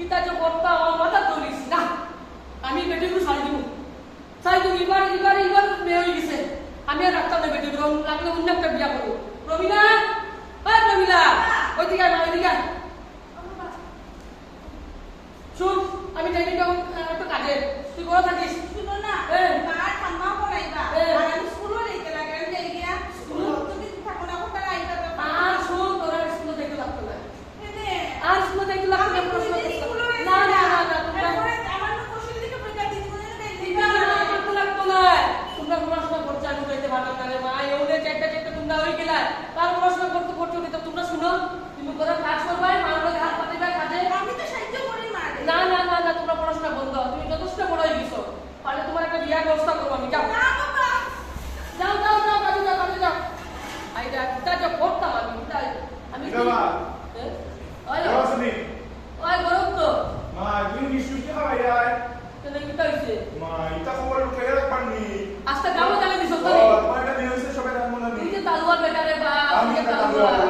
পিতাজ কর্তা আমার মাথা ধরিস না, আমি বেটিগুলো সারি দিব সারি দিব এবার এবার এবার মেয়ে হয়ে গেছে। আমি আর রাখতাম না বেটিগুলো লাগলে অন্য একটা বিয়া করব। রবিনা হ্যাঁ রবিনা ওই দিকে না ওই দিকে শুন, আমি টাইমিংটা একটা কাজে, তুই বড় থাকিস? Lord.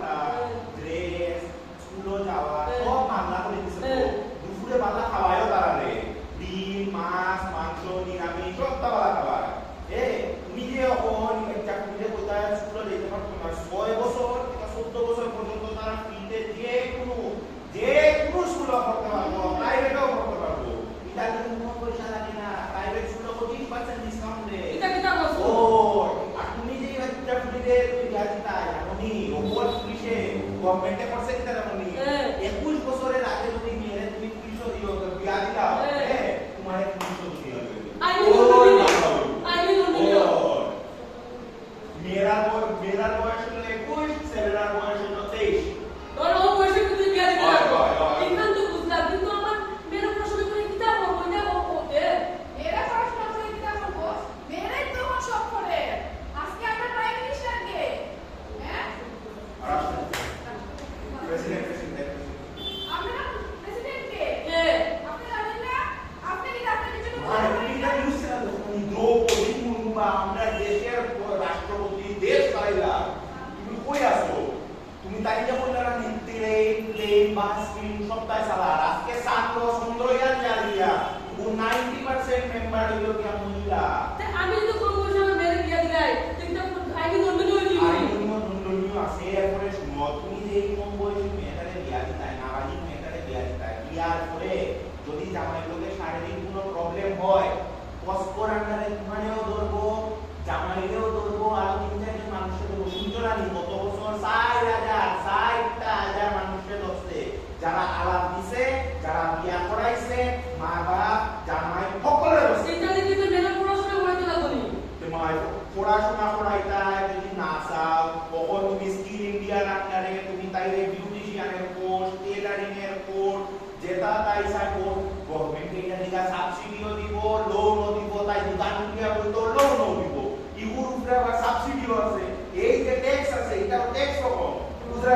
uh, রাষ্ট্রপতি দেশ চালাইলা তুমি কই আছো? তুমি তাই যে বললে না ট্রেন প্লেন বাস ট্রেন সবটাই চালা। আজকে ছাত্র সুন্দর হইয়া চালিয়া ও নাইনটি পার্সেন্ট মেম্বার হইল কি আমি তো কম বয়সে আমার মেয়ের বিয়া দিলাই কিন্তু আইনি নন্দিনী যাবে আইনীয় দণ্ডনীয় আছে এরপরে শুনো তুমি যে কম বয়সী মেয়েটারে বিয়া দিতাই নাবালিক মেয়েটারে বিয়া দিতাই বিয়ার পরে যদি জামাই লোকে শারীরিক কোনো প্রবলেম হয় পস্কর আন্ডারে তোমারেও ধরবো? জামাইরেও ধরবো আরও তিন চারজন মানুষের ধরবো শুনছো না নি? গত বছর চার হাজার চারটা হাজার মানুষের ধরছে। যারা আলাপ দিছে যারা বিয়া করাইছে মা বাপ জামাই সকলে পড়াশোনা করাইতে লাগনি তোমার পড়াশোনা না কখন তুমি স্কিল আন্ডারে তুমি তাইলে বিউটিশিয়ানের কোর্স টেলারিং এর কোর্স যেটা তাই চাই গভর্নমেন্ট এটা দিকা সাবসিডিও দিব লোনও দিব তাই দোকান বলতো উপরে আবার সাবসিডিও আছে। এই যে ট্যাক্স আছে এটাও ট্যাক্স কম মেরা